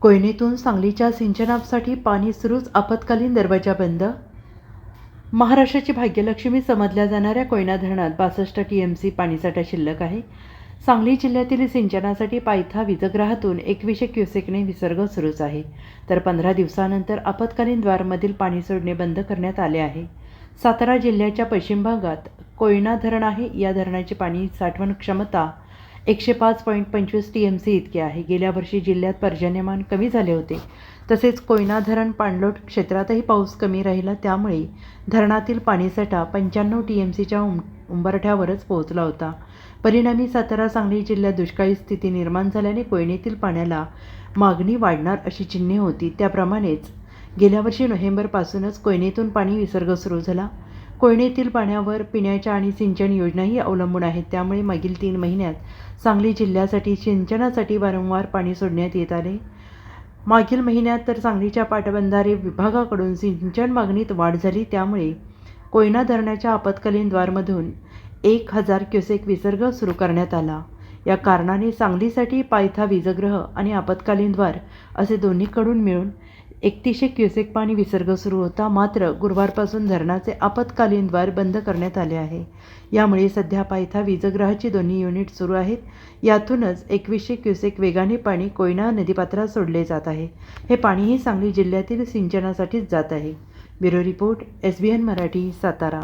कोयनेतून सांगलीच्या सिंचनासाठी पाणी सुरूच आपत्कालीन दरवाजा बंद? महाराष्ट्राची भाग्यलक्ष्मी समजल्या जाणाऱ्या कोयना धरणात बासष्ट टी एम सी पाणीसाठा शिल्लक आहे. सांगली जिल्ह्यातील सिंचनासाठी पायथा विजग्रहातून एकवीसशे क्युसेकने विसर्ग सुरूच आहे. तर पंधरा दिवसानंतर आपत्कालीन द्वारमधील पाणी सोडणे बंद करण्यात आले आहे. सातारा जिल्ह्याच्या पश्चिम भागात कोयना धरण आहे. या धरणाची पाणी साठवण क्षमता एकशे पाच पॉईंट पंचवीस टी एम सी इतके आहे. गेल्या वर्षी जिल्ह्यात पर्जन्यमान कमी झाले होते. तसेच कोयना धरण पाणलोट क्षेत्रातही पाऊस कमी राहिला. त्यामुळे धरणातील पाणीसाठा पंच्याण्णव टी एम सीच्या उं उंबरठ्यावरच पोहोचला होता. परिणामी सातारा सांगली जिल्ह्यात दुष्काळी स्थिती निर्माण झाल्याने कोयनेतील पाण्याला मागणी वाढणार अशी चिन्हे होती. त्याप्रमाणेच गेल्या वर्षी नोव्हेंबरपासूनच कोयनेतून पाणी विसर्ग सुरू झाला. कोयनेतील पाण्यावर पिण्याच्या आणि सिंचन योजनाही अवलंबून आहेत. त्यामुळे मागील तीन महिन्यात सांगली जिल्ह्यासाठी सिंचनासाठी वारंवार पाणी सोडण्यात येत आले. मागील महिन्यात तर सांगलीच्या पाटबंधारे विभागाकडून सिंचन मागणीत वाढ झाली. त्यामुळे कोयना धरणाच्या आपत्कालीन द्वारमधून एक हजार क्युसेक विसर्ग सुरू करण्यात आला. या कारणाने सांगलीसाठी पायथा वीजग्रह आणि आपत्कालीन द्वार असे दोन्हीकडून मिळून एकतीसशे क्युसेक पाणी विसर्ग सुरू होता मात्र गुरुवारपासून धरणाचे आपत्कालीन द्वार बंद करण्यात आले आहे. यामुळे सध्या पायथा वीजग्रहाची दोन्ही युनिट सुरू आहेत. यातूनच एकवीसशे क्युसेक वेगाने पाणी कोयना नदीपात्रात सोडले जात आहे. हे पाणीही सांगली जिल्ह्यातील सिंचनासाठीच जात आहे. Bureau report S B N Marathi Satara.